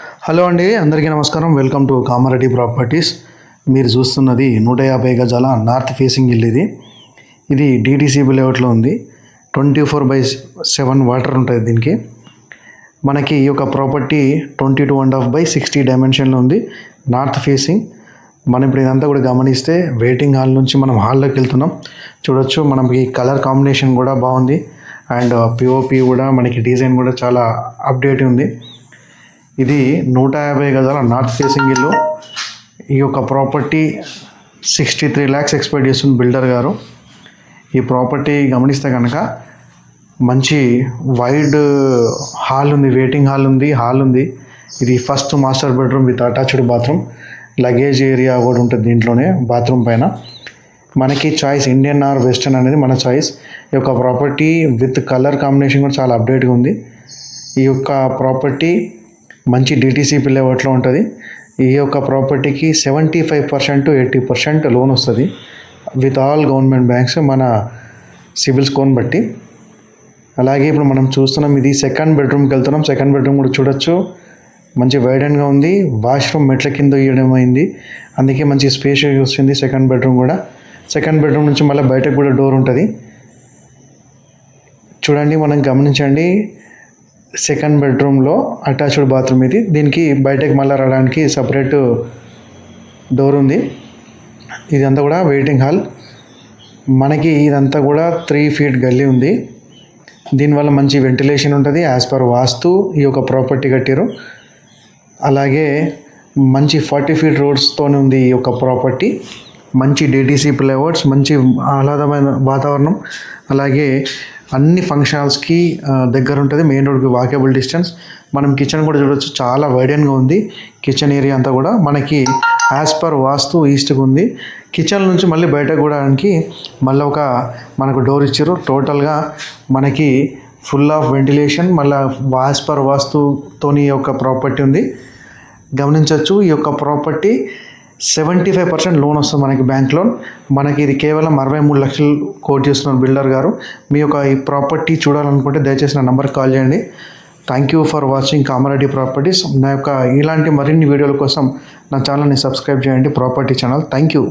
Hello అండి అందరికీ నమస్కారం. Welcome to Kamareddy properties. మీరు చూస్తున్నది నూట యాభై గజాల నార్త్ ఫేసింగ్ ఇల్లు ఇది. ఇది డిటీసీబీ లేఅవుట్లో ఉంది. Twenty four by seven water ఉంటుంది దీనికి. మనకి ఈ యొక్క property twenty two and half by sixty డైమెన్షన్లో ఉంది. North facing. మనం ఇప్పుడు ఇదంతా కూడా గమనిస్తే వెయిటింగ్ హాల్ నుంచి మనం హాల్లోకి వెళ్తున్నాం. చూడొచ్చు మనకి కలర్ కాంబినేషన్ కూడా బాగుంది. అండ్ పిఓపి కూడా మనకి డిజైన్ కూడా చాలా అప్డేట్ ఉంది. ఇది నూట యాభై గజాల నార్త్ ఫేసింగ్ ఇల్లు. ఈ యొక్క property sixty three lakhs expect చేస్తుంది బిల్డర్ గారు. ఈ ప్రాపర్టీ గమనిస్తే కనుక మంచి వైడ్ హాల్ ఉంది వెయిటింగ్ హాల్ ఉంది హాల్ ఉంది. ఇది first master bedroom with attached bathroom. Luggage area కూడా ఉంటుంది దీంట్లోనే బాత్రూమ్ పైన. మనకి చాయిస్ ఇండియన్ ఆర్ వెస్టర్న్ అనేది మన చాయిస్. ఈ యొక్క ప్రాపర్టీ విత్ కలర్ కాంబినేషన్ కూడా చాలా అప్డేట్గా ఉంది. ఈ యొక్క ప్రాపర్టీ మంచి డిటీసీపీ లెవెట్లో ఉంటుంది? ఈ యొక్క ప్రాపర్టీకి seventy five percent eighty percent loan వస్తుంది. విత్ ఆల్ గవర్నమెంట్ బ్యాంక్స్ మన సిబిల్ స్కోర్ని బట్టి. అలాగే ఇప్పుడు మనం చూస్తున్నాం ఇది సెకండ్ బెడ్రూమ్కి వెళ్తున్నాం. సెకండ్ బెడ్రూమ్ కూడా చూడొచ్చు. మంచి వైడన్గా ఉంది. వాష్రూమ్ మెట్ల కింద ఇవ్వడం అయింది. అందుకే మంచి స్పేస్ వస్తుంది సెకండ్ బెడ్రూమ్ కూడా. సెకండ్ బెడ్రూమ్ నుంచి మళ్ళీ బయటకు కూడా డోర్ ఉంటుంది. చూడండి మనం గమనించండి. సెకండ్ బెడ్రూమ్లో అటాచ్డ్ బాత్రూమ్ ఇది. దీనికి బయటకు మళ్ళీ రావడానికి సపరేట్ డోర్ ఉంది. ఇదంతా కూడా వెయిటింగ్ హాల్ మనకి ఇదంతా కూడా త్రీ ఫీట్ గల్లీ ఉంది. దీనివల్ల మంచి వెంటిలేషన్ ఉంటుంది. యాజ్ పర్ వాస్తు ఈ యొక్క ప్రాపర్టీ కట్టారు అలాగే మంచి ఫార్టీ ఫీట్ రోడ్స్తో ఉంది ఈ యొక్క ప్రాపర్టీ మంచి డీటీసీ ప్లేవర్స్ మంచి ఆహ్లాదమైన వాతావరణం. అలాగే అన్ని ఫంక్షన్స్కి దగ్గర ఉంటుంది మెయిన్ రోడ్కి వాకేబుల్ డిస్టెన్స్ మనం కిచెన్ కూడా చూడొచ్చు చాలా వైడెన్గా ఉంది. కిచెన్ ఏరియా అంతా కూడా మనకి యాజ్ పర్ వాస్తు ఈస్ట్కి ఉంది. కిచెన్ నుంచి మళ్ళీ బయటకు కూడానికి మళ్ళీ ఒక మనకు డోర్ ఇచ్చారు. టోటల్గా మనకి ఫుల్ ఆఫ్ వెంటిలేషన్ మళ్ళీ యాజ్ పర్ వాస్తుతోని యొక్క ప్రాపర్టీ ఉంది. గమనించవచ్చు ఈ యొక్క property seventy five percent loan వస్తుంది మనకి బ్యాంక్ లోన్. మనకి ఇది కేవలం అరవై మూడు లక్షలు కోట్ చేస్తున్నారు బిల్డర్ గారు. మీ యొక్క ఈ ప్రాపర్టీ చూడాలనుకుంటే దయచేసి నా నెంబర్కి కాల్ చేయండి. Thank you for watching Kamareddy properties నా యొక్క ఇలాంటి మరిన్ని వీడియోల కోసం నా ఛానల్ని సబ్స్క్రైబ్ చేయండి. Property channel thank you